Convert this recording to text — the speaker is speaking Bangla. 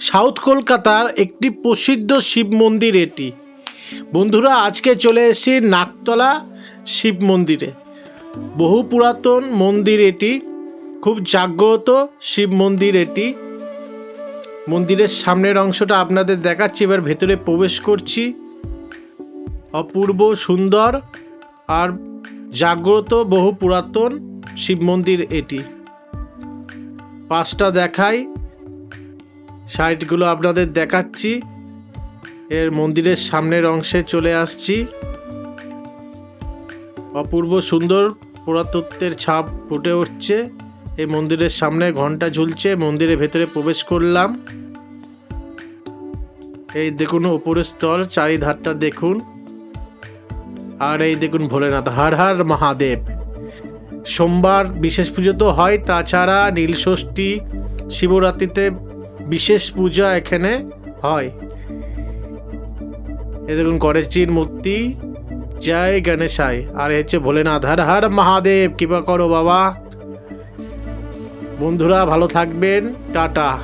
সাউথ কলকাতার একটি প্রসিদ্ধ শিব মন্দির এটি। বন্ধুরা, আজকে চলে এসেছি নাকতলা শিব মন্দিরে। বহু পুরাতন মন্দির এটি, খুব জাগ্রত শিব মন্দির এটি। মন্দিরের সামনের অংশটা আপনাদের দেখাচ্ছি, এবার ভেতরে প্রবেশ করছি। অপূর্ব, সুন্দর আর জাগ্রত বহু পুরাতন শিব মন্দির এটি। পাঁচটা দেখাই। সাইটগুলো আপনাদের দেখাচ্ছি। এর মন্দিরের সামনের অংশে চলে আসছি। অপূর্ব সুন্দর পুরাতত্ত্বের ছাপ ফুটে উঠছে। এই মন্দিরের সামনে ঘণ্টা ঝুলছে, মন্দিরের ভেতরে প্রবেশ করলাম। এই দেখুন উপরের স্তর, চারিধারটা দেখুন। আর এই দেখুন ভোলেনাথ, হর হর মহাদেব। সোমবার বিশেষ পুজো তো হয়, তাছাড়া নীলষষ্ঠী, শিবরাত্রিতে বিশেষ পূজা এখানে হয়। এ দেখুন, গণেশজির মূর্তি। জয় গণেশায় আর হচ্ছে ভোলেনাথ। হর হর মহাদেব, কৃপা করো বাবা। বন্ধুরা, ভালো থাকবেন। টাটা।